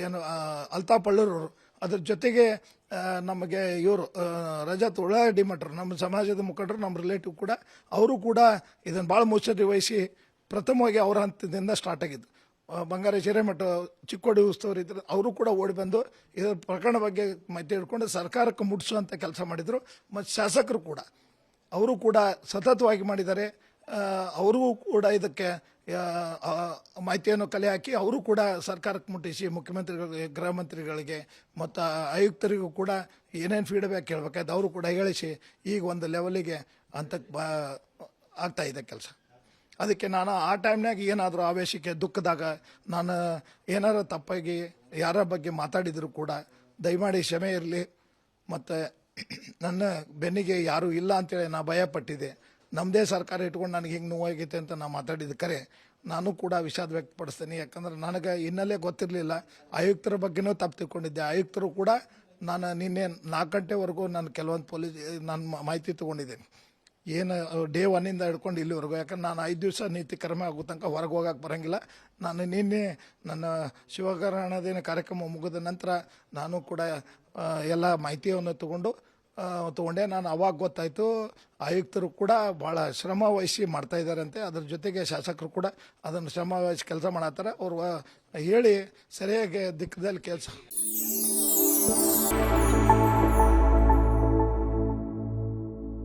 ಏನು ಅಲ್ತಾ ಅಳ್ಳೂರವರು ಅದ್ರ ಜೊತೆಗೆ ನಮಗೆ ಇವರು ರಜತ್ ಉಳ್ಳಾಗಡ್ಡಿ ಮಠರು, ನಮ್ಮ ಸಮಾಜದ ಮುಖಂಡರು, ನಮ್ಮ ರಿಲೇಟಿವ್ ಕೂಡ, ಅವರು ಕೂಡ ಇದನ್ನು ಭಾಳ ಮುಚ್ಚರಿ ವಹಿಸಿ ಪ್ರಥಮವಾಗಿ ಅವರ ಹಂತದಿಂದ ಸ್ಟಾರ್ಟ್ ಆಗಿದ್ದು. ಬಂಗಾರ ಹಿರೇಮಠ, ಚಿಕ್ಕೋಡಿ ಉತ್ಸವರು ಇದ್ರು ಅವರು ಕೂಡ ಓಡಿ ಬಂದು ಇದರ ಪ್ರಕರಣ ಬಗ್ಗೆ ಮಾಹಿತಿ ಹಿಡ್ಕೊಂಡು ಸರ್ಕಾರಕ್ಕೆ ಮುಟ್ಟಿಸುವಂಥ ಕೆಲಸ ಮಾಡಿದರು. ಮತ್ತು ಶಾಸಕರು ಕೂಡ, ಅವರು ಕೂಡ ಸತತವಾಗಿ ಮಾಡಿದ್ದಾರೆ. ಅವರಿಗೂ ಕೂಡ ಇದಕ್ಕೆ ಮಾಹಿತಿಯನ್ನು ಕಲೆ ಹಾಕಿ ಅವರು ಕೂಡ ಸರ್ಕಾರಕ್ಕೆ ಮುಟ್ಟಿಸಿ, ಮುಖ್ಯಮಂತ್ರಿಗಳಿಗೆ, ಗೃಹ ಮಂತ್ರಿಗಳಿಗೆ, ಮತ್ತು ಆಯುಕ್ತರಿಗೂ ಕೂಡ ಏನೇನು ಫೀಡ್ಬ್ಯಾಕ್ ಕೇಳಬೇಕಾಯ್ತು ಅವರು ಕೂಡ ಹೇಳಿಸಿ, ಈಗ ಒಂದು ಲೆವೆಲಿಗೆ ಅಂತ ಬಾ, ಆಗ್ತಾ ಇದೆ ಕೆಲಸ. ಅದಕ್ಕೆ ನಾನು ಆ ಟೈಮ್ನಾಗ ಏನಾದರೂ ಆವೇಶಕ್ಕೆ, ದುಃಖದಾಗ ನಾನು ಏನಾರ ತಪ್ಪಾಗಿ ಯಾರ ಬಗ್ಗೆ ಮಾತಾಡಿದರೂ ಕೂಡ ದಯಮಾಡಿ ಕ್ಷಮೆ ಇರಲಿ. ಮತ್ತು ನನ್ನ ಬೆನ್ನಿಗೆ ಯಾರೂ ಇಲ್ಲ ಅಂತೇಳಿ ನಾನು ಭಯಪಟ್ಟಿದ್ದೆ. ನಮ್ಮದೇ ಸರ್ಕಾರ ಇಟ್ಕೊಂಡು ನನಗೆ ಹಿಂಗೆ ನೋವಾಗೈತೆ ಅಂತ ನಾನು ಮಾತಾಡಿದ ಕರೆ, ನಾನು ಕೂಡ ವಿಷಾದ ವ್ಯಕ್ತಪಡಿಸ್ತೇನೆ. ಯಾಕಂದ್ರೆ ನನಗೆ ಇನ್ನಲ್ಲೇ ಗೊತ್ತಿರಲಿಲ್ಲ. ಆಯುಕ್ತರ ಬಗ್ಗೆನೂ ತಪ್ಪು ತಿಳ್ಕೊಂಡಿದ್ದೆ. ಆಯುಕ್ತರು ಕೂಡ ನಾನು ನಿನ್ನೆ ನಾಲ್ಕು ಗಂಟೆವರೆಗೂ ನಾನು ಕೆಲವೊಂದು ಪೊಲೀಸ್, ನಾನು ಮಾಹಿತಿ ತೊಗೊಂಡಿದ್ದೇನೆ. ಏನು ಡೇ ಒನ್ನಿಂದ ಹಿಡ್ಕೊಂಡು ಇಲ್ಲಿವರೆಗೂ. ಯಾಕಂದ್ರೆ ನಾನು ಐದು ದಿವಸ ನೀತಿ ಕರ್ಮ ಆಗೋ ತನಕ ಹೊರಗೆ ಹೋಗಕ್ಕೆ ಬರೋಂಗಿಲ್ಲ. ನಾನು ನಿನ್ನೆ ನನ್ನ ಶಿವಕರಣದೇನ ಕಾರ್ಯಕ್ರಮ ಮುಗಿದ ನಂತರ ನಾನು ಕೂಡ ಎಲ್ಲ ಮಾಹಿತಿಯನ್ನು ತಗೊಂಡು ತಗೊಂಡೆ ನಾನು ಅವಾಗ ಗೊತ್ತಾಯಿತು. ಆಯುಕ್ತರು ಕೂಡ ಭಾಳ ಶ್ರಮ ವಹಿಸಿ ಮಾಡ್ತಾ ಇದ್ದಾರಂತೆ. ಅದ್ರ ಜೊತೆಗೆ ಶಾಸಕರು ಕೂಡ ಅದನ್ನು ಶ್ರಮ ವಹಿಸಿ ಕೆಲಸ ಮಾಡತ್ತಾರೆ. ಅವರು ಹೇಳಿ ಸರಿಯಾಗಿ ದಿಕ್ಕದಲ್ಲಿ ಕೆಲಸ.